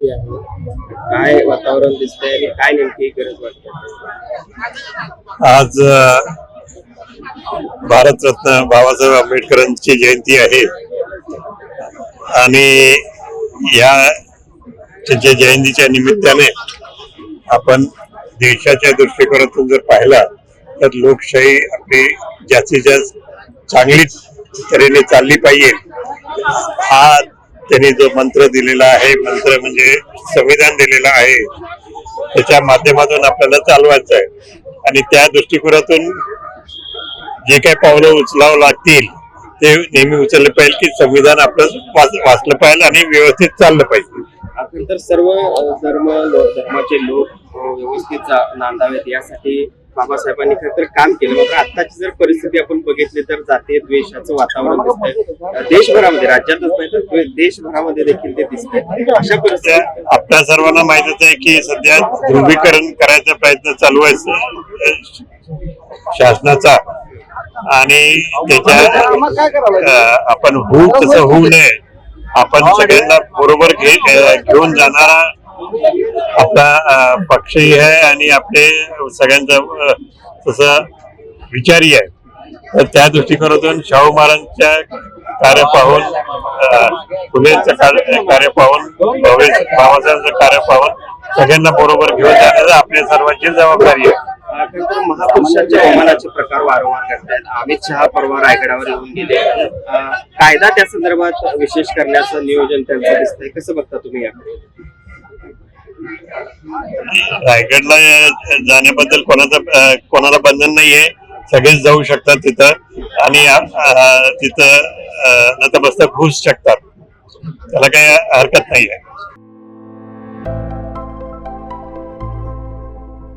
काय वातावरण दिसतंय आणि काय नेमकी गरज वाटते? आज भारतरत्न बाबासाहेब आंबेडकरांची जयंती आहे. आणि या त्यांच्या जयंतीच्या निमित्ताने आपण देशाच्या दृष्टिकोनातून जर पाहिला तर लोकशाही आपली जास्तीत जास्त चांगलीच तऱ्हेने चालली पाहिजे. हा त्यांनी जो मंत्र दिलेला आहे मंत्र म्हणजे संविधान दिलेलं आहे त्याच्या माध्यमातून आपल्याला चालवायचं आहे. आणि त्या दृष्टिकोनातून जे काही पावलं उचलावं लागतील ते नेहमी उचललं पाहिजे की संविधान आपलं वाच- वाचलं पाहिजे आणि व्यवस्थित चाललं पाहिजे. आपण तर सर्व धर्म धर्माचे लोक व्यवस्थित नांदावेत. यासाठी बाबासाहेबांनी खरं तर काम केलं. मात्र आत्ताची जर परिस्थिती आपण बघितली तर जातीय द्वेषाचं वातावरण दिसतंय. देशभरामध्ये राज्यातच नाही तर देशभरामध्ये देखील ते दिसतंय. अशा परिस्थिती आपल्या सर्वांना माहितच आहे की सध्या ध्रुवीकरण करायचा प्रयत्न चालू आहे शासनाचा. आणि त्याच्या आपण होऊ तसं होऊ नये. आपण सगळ्यांना बरोबर घे घेऊन जाणारा आपला पक्षही आहे आणि आपले सगळ्यांचा अं, तसं विचारी आहे. तर त्या दृष्टिकोनातून शाहू महाराजांच्या कार्य पाहून अं, फुलेंचं कार्य पाहून भवे बाबासाहेबांचं कार्य पाहून सगळ्यांना बरोबर घेऊन जाण्याचं आपल्या सर्वांची जबाबदारी आहे. महापुरुषांच्या अवमानाचे प्रकार वारंवार करतायत. अमित शहा परवा रायगडावर येऊन गेले. कायदा त्या संदर्भात विशेष करण्याचं नियोजन त्यांचं दिसतंय. कसं बघता तुम्ही याकडे? रायगडला जाण्याबद्दल कोणाचं कोणाला बंधन नाहीये. सगळेच जाऊ शकतात तिथं. आणि तिथं नतमस्तक होऊ शकतात. त्याला काही हरकत नाहीये.